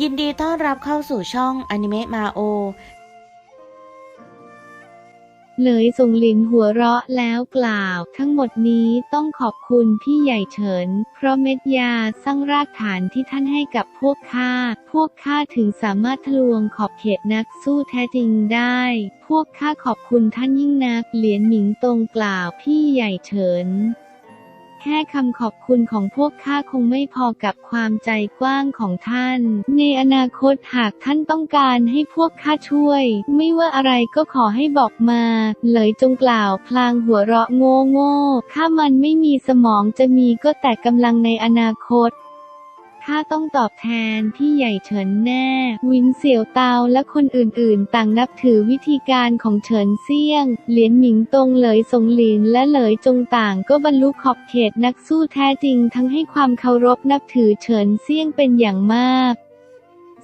ยินดีต้อนรับเข้าสู่ช่องอนิเมะมาโอ เหลยส่งหลินหัวเราะแล้วกล่าว ทั้งหมดนี้ต้องขอบคุณพี่ใหญ่เฉิน เพราะเม็ดยาสร้างรากฐานที่ท่านให้กับพวกข้า พวกข้าถึงสามารถทะลวงขอบเขตนักสู้แท้จริงได้ พวกข้าขอบคุณท่านยิ่งนัก เหลียนหมิงตรงกล่าวพี่ใหญ่เฉิน ค่คำขอบคุณของพวกข้าคงไม่พอกับความใจกว้างของท่าน ในอนาคตหากท่านต้องการให้พวกข้าช่วย ไม่ว่าอะไรก็ขอให้บอกมา เลยจงกล่าวพลางหัวเราะโง่โง่ข้ามันไม่มีสมองจะมีก็แต่กำลังในอนาคต ข้าต้องตอบแทนพี่ใหญ่เฉินแน่ วินเสี่ยวเตาและคนอื่นๆ ต่างนับถือวิธีการของเฉินเซี่ยง เหลียนหมิงตงเหลยสงหลินและเหลยจงต่างก็บรรลุขอบเขตนักสู้แท้จริงทั้งให้ความเคารพนับถือเฉินเซี่ยงเป็นอย่างมาก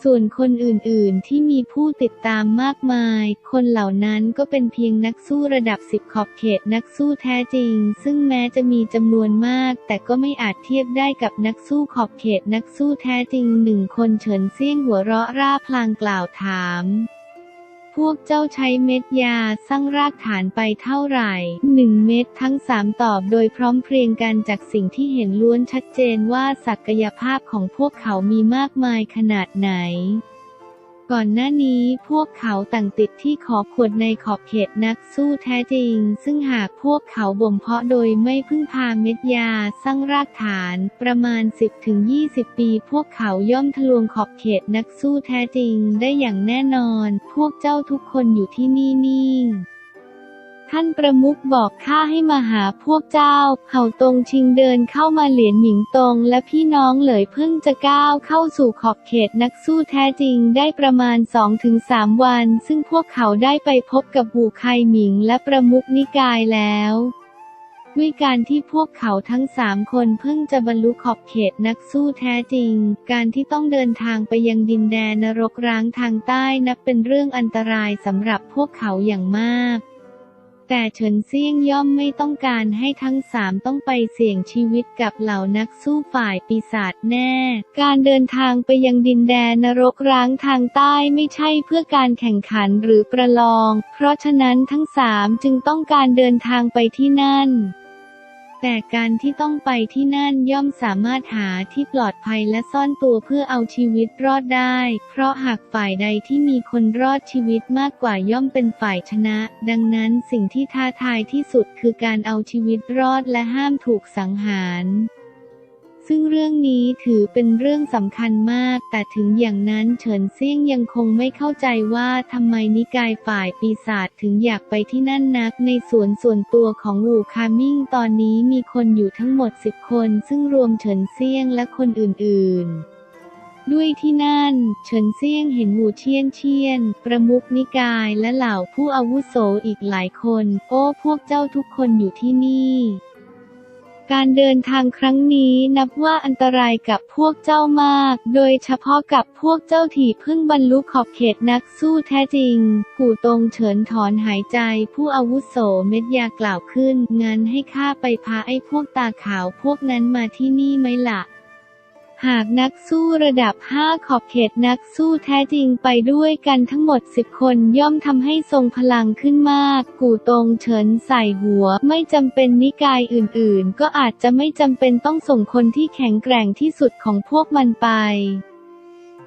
ส่วนคนอื่นๆ ที่มีผู้ติดตามมากมาย คนเหล่านั้นก็เป็นเพียงนักสู้ระดับสิบขอบเขตนักสู้แท้จริง ซึ่งแม้จะมีจำนวนมาก แต่ก็ไม่อาจเทียบได้กับนักสู้ขอบเขตนักสู้แท้จริงหนึ่งคนเฉินเซี่ยงหัวเราะร่าพลางกล่าวถาม วกเจ้าใช้เม็ดยาสร้างรากฐานไปเท่าไหร่หนึ่งเม็ดทั้งสามตอบโดยพร้อมเพรียงกันจากสิ่งที่เห็นล้วนชัดเจนว่าศักยภาพของพวกเขามีมากมายขนาดไหน ก่อนหน้านี้พวกเขาต่างติดที่ขอบขวดในขอบเขตนักสู้แท้จริง ซึ่งหากพวกเขาบ่มเพาะโดยไม่พึ่งพาเม็ดยาสร้างรากฐาน ประมาณ 10-20 ปี พวกเขาย่อมทะลวงขอบเขตนักสู้แท้จริงได้อย่างแน่นอน พวกเจ้าทุกคนอยู่ที่นี่นิ่ง ท่านประมุขบอกข้าให้มาหาพวกเจ้า เห่าตรงชิงเดินเข้ามาเหรียญหมิงตรงและพี่น้องเหลยเพิ่งจะก้าวเข้าสู่ขอบเขตนักสู้แท้จริงได้ประมาณ 2-3 วัน ซึ่งพวกเขาได้ไปพบกับบูไคหมิงและประมุขนิกายแล้วด้วยการที่พวกเขาทั้งสามคนเพิ่งจะบรรลุขอบเขตนักสู้แท้จริง การที่ต้องเดินทางไปยังดินแดนนรกร้างทางใต้นับเป็นเรื่องอันตรายสำหรับพวกเขาอย่างมาก แต่เฉินเซี่ยงย่อมไม่ต้องการให้ทั้งสามต้องไปเสี่ยงชีวิตกับเหล่านักสู้ฝ่ายปีศาจแน่ การเดินทางไปยังดินแดนนรกร้างทางใต้ไม่ใช่เพื่อการแข่งขันหรือประลอง เพราะฉะนั้นทั้งสามจึงต้องการเดินทางไปที่นั่น แต่การที่ต้องไปที่นั่นย่อมสามารถหาที่ปลอดภัยและซ่อนตัวเพื่อเอาชีวิตรอดได้ เพราะหากฝ่ายใดที่มีคนรอดชีวิตมากกว่าย่อมเป็นฝ่ายชนะ ดังนั้นสิ่งที่ท้าทายที่สุดคือการเอาชีวิตรอดและห้ามถูกสังหาร ซึ่งเรื่องนี้ถือเป็นเรื่องสำคัญมาก แต่ถึงอย่างนั้นเฉินเซี่ยงยังคงไม่เข้าใจว่าทำไมนิกายฝ่ายปีศาจถึงอยากไปที่นั่นนัก ในสวนส่วนตัวของวูคามิงตอนนี้มีคนอยู่ทั้งหมดสิบคน ซึ่งรวมเฉินเซี่ยงและคนอื่น ๆด้วยที่นั่น เฉินเซี่ยงเห็นหมู่เชียนเชียน ประมุขนิกายและเหล่าผู้อาวุโสอีกหลายคน โอ้พวกเจ้าทุกคนอยู่ที่นี่ การเดินทางครั้งนี้นับว่าอันตรายกับพวกเจ้ามาก โดยเฉพาะกับพวกเจ้าที่เพิ่งบรรลุขอบเขตนักสู้แท้จริง กู่ตงเฉินถอนหายใจ ผู้อาวุโสเม็ดยากล่าวขึ้น งั้นให้ข้าไปพาไอ้พวกตาขาวพวกนั้นมาที่นี่ไหมล่ะ หากนักสู้ระดับ 5 ขอบเขตนักสู้แท้จริงไปด้วยกันทั้งหมด 10 คนย่อมทำให้ทรงพลังขึ้นมาก กู่ตงเฉินใส่หัว ไม่จำเป็นนิกายอื่นๆ ก็อาจจะไม่จำเป็นต้องส่งคนที่แข็งแกร่งที่สุดของพวกมันไป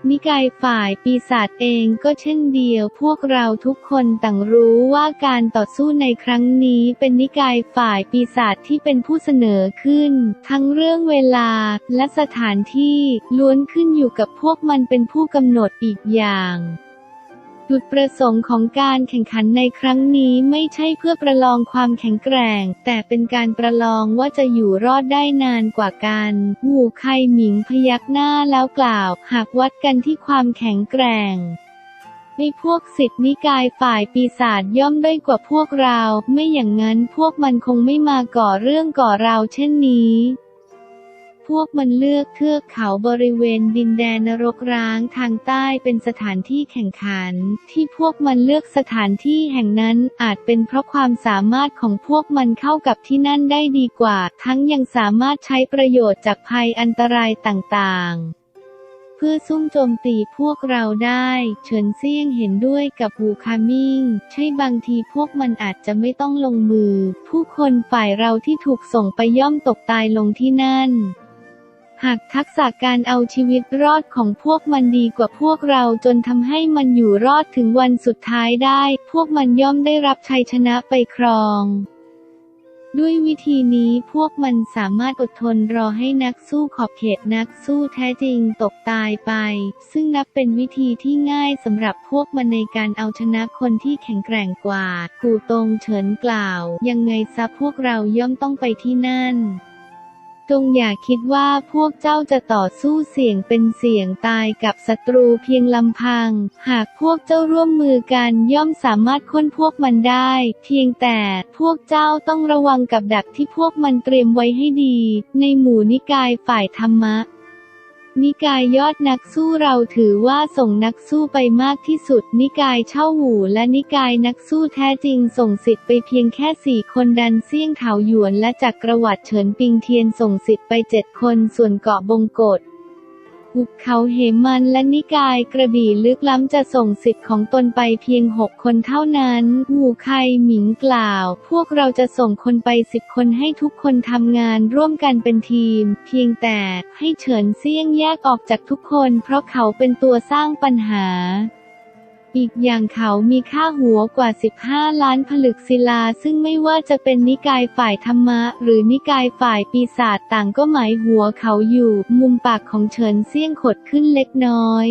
นิกายฝ่ายปีศาจเองก็เช่นเดียวพวกเราทุกคนต่างรู้ว่าการต่อสู้ในครั้งนี้เป็นนิกายฝ่ายปีศาจที่เป็นผู้เสนอขึ้น ทั้งเรื่องเวลาและสถานที่ล้วนขึ้นอยู่กับพวกมันเป็นผู้กำหนดอีกอย่าง จุดประสงค์ของการแข่งขันในครั้งนี้ไม่ใช่เพื่อประลองความแข็งแกร่ง แต่เป็นการประลองว่าจะอยู่รอดได้นานกว่ากันหูไคหมิงพยักหน้าแล้วกล่าว หากวัดกันที่ความแข็งแกร่งในพวกสิทธินิกายฝ่ายปีศาจย่อมด้อยกว่าพวกเรา ไม่อย่างนั้นพวกมันคงไม่มาก่อเรื่องก่อราวเช่นนี้ พวกมันเลือกเทือกเขาบริเวณดินแดนนรกร้างทางใต้เป็นสถานที่แข่งขัน ที่พวกมันเลือกสถานที่แห่งนั้นอาจเป็นเพราะความสามารถของพวกมันเข้ากับที่นั่นได้ดีกว่า ทั้งยังสามารถใช้ประโยชน์จากภัยอันตรายต่างๆเพื่อซุ่มโจมตีพวกเราได้ เฉินเซี่ยงเห็นด้วยกับหูคามิง ใช่บางทีพวกมันอาจจะไม่ต้องลงมือ ผู้คนฝ่ายเราที่ถูกส่งไปย่อมตกตายลงที่นั่น หากทักษะการเอาชีวิตรอดของพวกมันดีกว่าพวกเราจนทำให้มันอยู่รอดถึงวันสุดท้ายได้ พวกมันย่อมได้รับชัยชนะไปครอง ด้วยวิธีนี้พวกมันสามารถอดทนรอให้นักสู้ขอบเขตนักสู้แท้จริงตกตายไป ซึ่งนับเป็นวิธีที่ง่ายสำหรับพวกมันในการเอาชนะคนที่แข็งแกร่งกว่า กูตงเฉินกล่าว ยังไงซะพวกเราย่อมต้องไปที่นั่น จงอย่าคิดว่าพวกเจ้าจะต่อสู้เสี่ยงเป็นเสี่ยงตายกับศัตรูเพียงลำพัง หากพวกเจ้าร่วมมือกันย่อมสามารถค้นพวกมันได้ เพียงแต่พวกเจ้าต้องระวังกับดักที่พวกมันเตรียมไว้ให้ดี ในหมู่นิกายฝ่ายธรรมะ นิกายยอดนักสู้เราถือว่าส่งนักสู้ไปมากที่สุด นิกายเช่าหูและนิกายนักสู้แท้จริงส่งสิทธิ์ไปเพียงแค่สี่คนดันเซี่ยงเถาหยวนและจักรวรรดิเฉินปิงเทียนส่งสิทธิ์ไปเจ็ดคนส่วนเกาะบงกฎ หุบเขาเหมันและนิกายกระบี่ลึกล้ำจะส่งสิทธิ์ของตนไปเพียงหกคนเท่านั้นหูไคหมิงกล่าว พวกเราจะส่งคนไปสิบคนให้ทุกคนทำงานร่วมกันเป็นทีม เพียงแต่ให้เฉินเซี่ยงแยกออกจากทุกคน เพราะเขาเป็นตัวสร้างปัญหา อีกอย่างเขามีค่าหัวกว่า 15 ล้านผลึกศิลา ซึ่งไม่ว่าจะเป็นนิกายฝ่ายธรรมะ หรือนิกายฝ่ายปีศาจต่างก็หมายหัวเขาอยู่ มุมปากของเฉินเซี่ยงขดขึ้นเล็กน้อย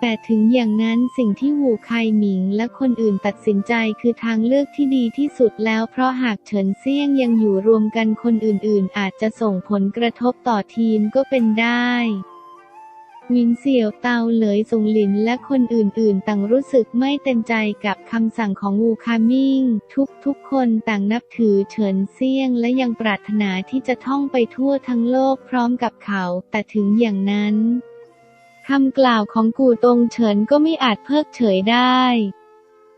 แต่ถึงอย่างนั้นสิ่งที่หูไคหมิงและคนอื่นตัดสินใจคือทางเลือกที่ดีที่สุดแล้วเพราะหากเฉินเซี่ยงยังอยู่รวมกันคนอื่นๆ อาจจะส่งผลกระทบต่อทีมก็เป็นได้ วินเสี่ยวเตาเหลยสงหลินและคนอื่นๆ ต่างรู้สึกไม่เต็มใจกับคำสั่งของวูคามิงทุกๆคนต่างนับถือเฉินเซี่ยงและยังปรารถนาที่จะท่องไปทั่วทั้งโลกพร้อมกับเขา แต่ถึงอย่างนั้นคำกล่าวของกูตงเฉินก็ไม่อาจเพิกเฉยได้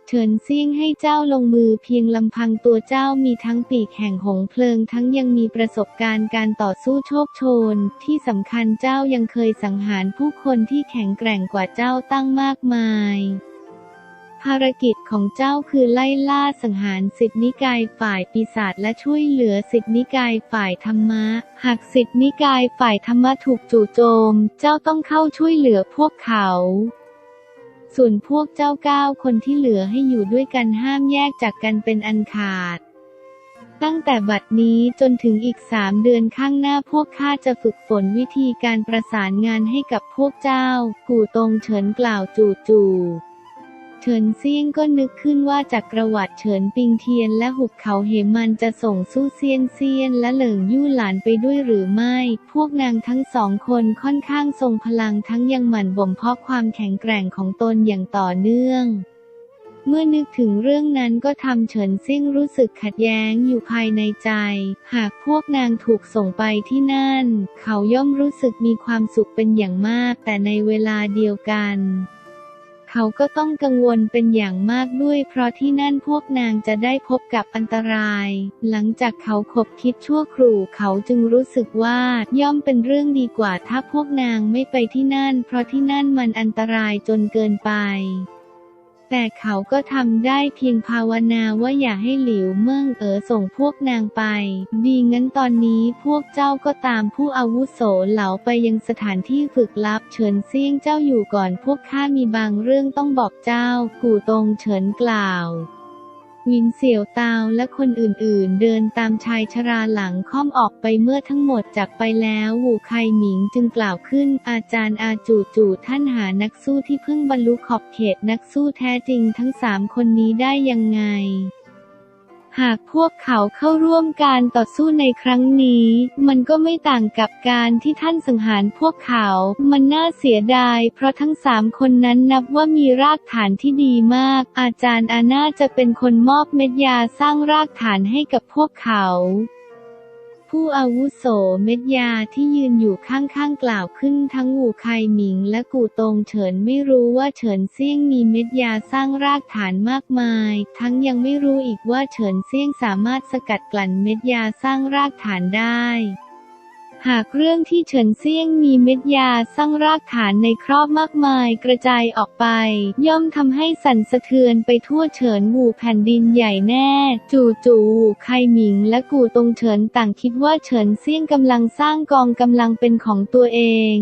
เฉินเซี่ยงให้เจ้าลงมือเพียงลำพังตัวเจ้ามีทั้งปีกแห่งหงเพลิงทั้งยังมีประสบการณ์การต่อสู้โชคโชน ที่สำคัญเจ้ายังเคยสังหารผู้คนที่แข็งแกร่งกว่าเจ้าตั้งมากมาย ภารกิจของเจ้าคือไล่ล่าสังหารสิทธินิกายฝ่ายปีศาจและช่วยเหลือสิทธินิกายฝ่ายธรรมะ หากสิทธินิกายฝ่ายธรรมะถูกจู่โจม เจ้าต้องเข้าช่วยเหลือพวกเขา ส่วนพวกเจ้าเก้าคนที่เหลือให้อยู่ด้วยกันห้ามแยกจากกันเป็นอันขาด ตั้งแต่บัดนี้จนถึงอีกสามเดือนข้างหน้าพวกข้าจะฝึกฝนวิธีการประสานงานให้กับพวกเจ้า กูตรงเฉินกล่าวจู่จู่ เฉินเซี่ยงก็นึกขึ้นว่าจักรวรรดิเฉินปิงเทียนและหุบเขาเหมันจะส่งสู้เซียนเซียนและเหลิงยู่หลานไปด้วยหรือไม่ พวกนางทั้งสองคนค่อนข้างทรงพลังทั้งยังหมั่นบ่มเพาะความแข็งแกร่งของตนอย่างต่อเนื่องเมื่อนึกถึงเรื่องนั้นก็ทำเฉินเซี่ยงรู้สึกขัดแย้งอยู่ภายในใจ หากพวกนางถูกส่งไปที่นั่น เขาย่อมรู้สึกมีความสุขเป็นอย่างมาก แต่ในเวลาเดียวกัน เขาก็ต้องกังวลเป็นอย่างมากด้วย เพราะที่นั่นพวกนางจะได้พบกับอันตราย หลังจากเขาคบคิดชั่วครู่เขาจึงรู้สึกว่าย่อมเป็นเรื่องดีกว่าถ้าพวกนางไม่ไปที่นั่น เพราะที่นั่นมันอันตรายจนเกินไป แต่เขาก็ทำได้เพียงภาวนาว่าอย่าให้หลิวเมิ่งเอ๋อส่งพวกนางไป ดีงั้นตอนนี้พวกเจ้าก็ตามผู้อาวุโสเหลาไปยังสถานที่ฝึกลับเฉินเซี่ยงเจ้าอยู่ก่อนพวกข้ามีบางเรื่องต้องบอกเจ้า กูตรงเฉินกล่าว วินเสี่ยวตาวและคนอื่นๆ เดินตามชายชราหลังค่อมออกไปเมื่อทั้งหมดจากไปแล้วหูไคหมิงจึงกล่าวขึ้นอาจารย์อาจูจูท่านหานักสู้ที่เพิ่งบรรลุขอบเขตนักสู้แท้จริงทั้งสามคนนี้ได้ยังไง หากพวกเขาเข้าร่วมการต่อสู้ในครั้งนี้ มันก็ไม่ต่างกับการที่ท่านสังหารพวกเขา มันน่าเสียดาย เพราะทั้งสามคนนั้นนับว่ามีรากฐานที่ดีมาก อาจารย์อาน่าจะเป็นคนมอบเม็ดยาสร้างรากฐานให้กับพวกเขา ผู้อาวุโสเม็ดยาที่ยืนอยู่ข้างๆกล่าวขึ้นทั้งหูไคหมิงและกูตงเฉินไม่รู้ว่าเฉินเซี่ยงมีเม็ดยาสร้างรากฐานมากมาย ทั้งยังไม่รู้อีกว่าเฉินเซี่ยงสามารถสกัดกลั่นเม็ดยาสร้างรากฐานได้ หากเรื่องที่เฉินเซี่ยงมีเม็ดยาสร้างรากฐานในครอบมากมายกระจายออกไป ย่อมทำให้สั่นสะเทือนไปทั่วเฉินหมู่แผ่นดินใหญ่แน่ จู่จู่ไคหมิงและกูตงเฉินต่างคิดว่าเฉินเซี่ยงกำลังสร้างกองกำลังเป็นของตัวเอง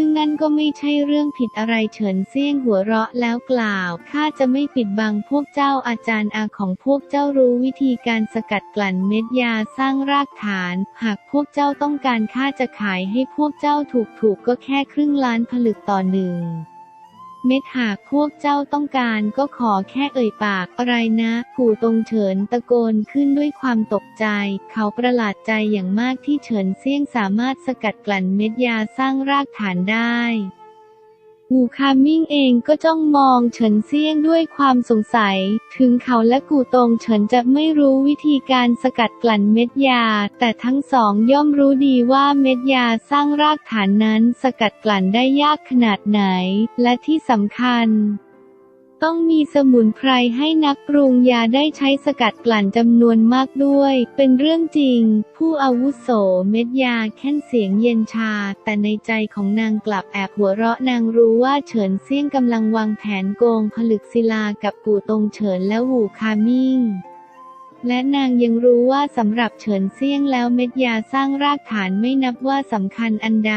ซึ่งนั่นก็ไม่ใช่เรื่องผิดอะไรเฉินเซี่ยงหัวเราะแล้วกล่าว ข้าจะไม่ปิดบังพวกเจ้าอาจารย์อาของพวกเจ้ารู้วิธีการสกัดกลั่นเม็ดยาสร้างรากฐาน หากพวกเจ้าต้องการข้าจะขายให้พวกเจ้าถูกๆก็แค่ครึ่งล้านผลึกต่อหนึ่ง เม็ดหากพวกเจ้าต้องการก็ขอแค่เอ่ยปากอะไรนะกูตรงเฉินตะโกนขึ้นด้วยความตกใจ เขาประหลาดใจอย่างมากที่เฉินเซี่ยงสามารถสกัดกลั่นเม็ดยาสร้างรากฐานได้ หูคามิ่งเองก็จ้องมองเฉินเซี่ยงด้วยความสงสัย ถึงเขาและกูตงเฉินจะไม่รู้วิธีการสกัดกลั่นเม็ดยา แต่ทั้งสองย่อมรู้ดีว่าเม็ดยาสร้างรากฐานนั้นสกัดกลั่นได้ยากขนาดไหน และที่สำคัญ ต้องมีสมุนไพรให้นักปรุงยาได้ใช้สกัดกลั่นจำนวนมากด้วย เป็นเรื่องจริง ผู้อาวุโสเม็ดยาแค่นเสียงเย็นชา แต่ในใจของนางกลับแอบหัวเราะนางรู้ว่าเฉินเซี่ยงกำลังวางแผนโกงผลึกศิลากับกูตงเฉินและหูคามิ่งและนางยังรู้ว่าสำหรับเฉินเซี่ยงแล้วเม็ดยาสร้างรากฐานไม่นับว่าสำคัญอันใด